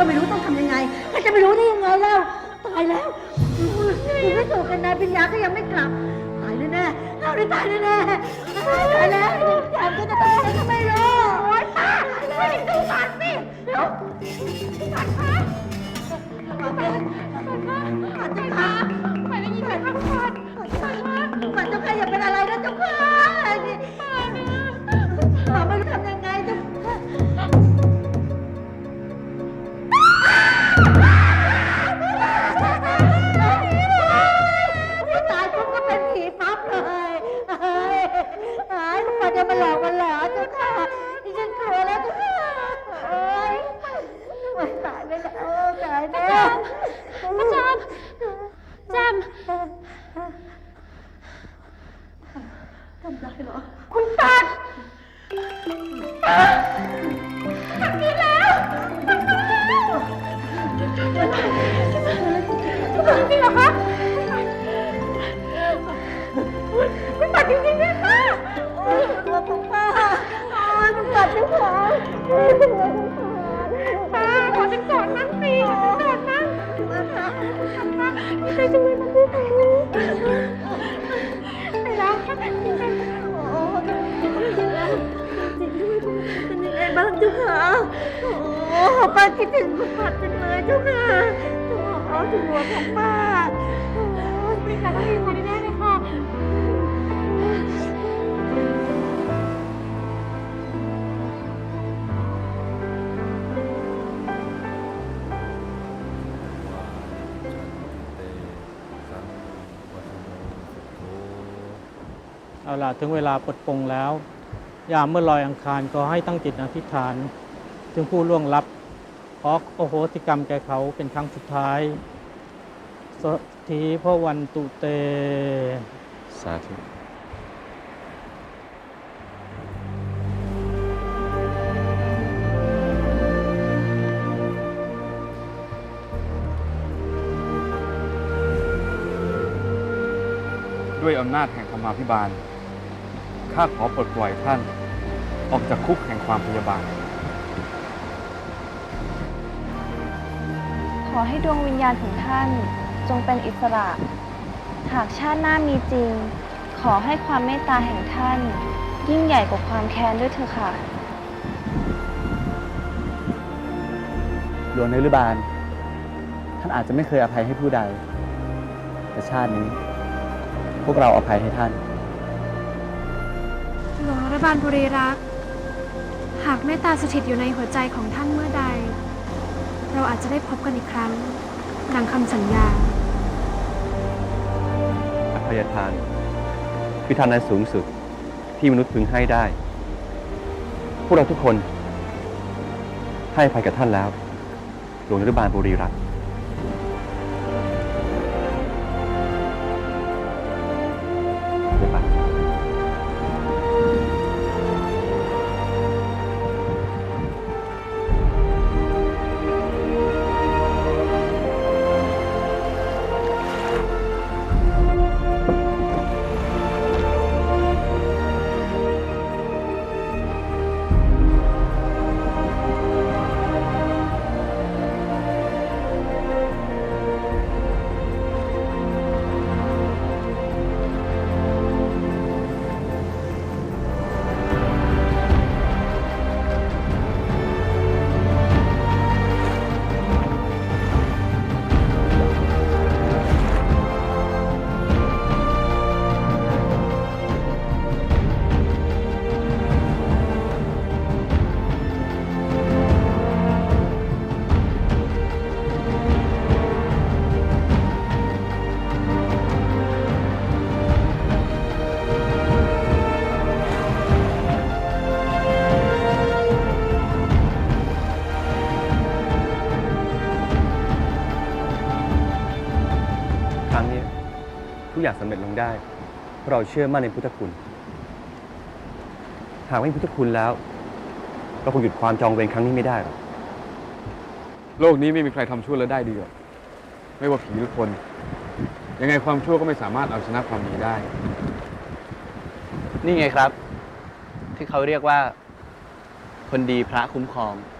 ก็ไม่รู้ต้องทำยังไงข้าจะไม่รู้ได้ยังไงแล้วตายแล้วถึงไม่สูกันนายปัญญาก็ยังไม่กลับตายแน่ๆเราได้ตายแน่ๆตายแล้วแถมก็จะตายก็ไม่รู้โอ๊ยตายไม่ดูก่อนสิเดี๋ยวก่อนคะ ตายแน่อา เป็นยังไงบ้างเจ้าค่ะโอ้ป้าคิดถึงคุณปัดจังเลยเจ้าค่ะโอ้ถึงหัวของป้าโอ้ยดีใจต้องดีใจแน่ เลยค่ะเอาล่ะถึงเวลาปลดปลงแล้ว ยามเมื่อลอยอังคารก็ให้ตั้งจิตอธิษฐาน ถึงผู้ล่วงลับขอโอโหสิกรรมแก่เขาเป็นครั้งสุดท้ายสทีพระวันตุเต สาธุ ด้วยอำนาจแห่งธรรมาภิบาล ข้าขอปลดปล่อยท่าน ออกจากคุกแห่งความพยาบาท ขอให้ดวงวิญญาณของท่านจงเป็นอิสระ หากชาติหน้ามีจริง ขอให้ความเมตตาแห่งท่าน ยิ่งใหญ่กว่าความแค้นด้วยเถอะค่ะ หลวงนรุบาล ท่านอาจจะไม่เคยอภัยให้ผู้ใด แต่ชาตินี้ พวกเราอภัยให้ท่านหลวงรัฐ บาลบุรีรักษ์หากเมตตาสถิตอยู่ในหัวใจของท่านเมื่อใด เราอาจจะได้พบกันอีกครั้งดังคำสัญญา อภัยทาน คือทานอันสูงสุดที่มนุษย์พึงให้ได้ พวกเราทุกคนให้อภัยกับท่านแล้ว หลวงนรุบาลบุรีรัตน์ อย่างสำเร็จลงได้เพราะเราเชื่อมั่นในพุทธคุณ หากไม่มีพุทธคุณแล้ว เราคงหยุดความจองเวรครั้งนี้ไม่ได้หรอก โลกนี้ไม่มีใครทำชั่วแล้วได้ดีหรอกไม่ว่าผีหรือคน ยังไงความชั่วก็ไม่สามารถเอาชนะความดีได้ นี่ไงครับ ที่เขาเรียกว่า คนดีพระคุ้มครองใ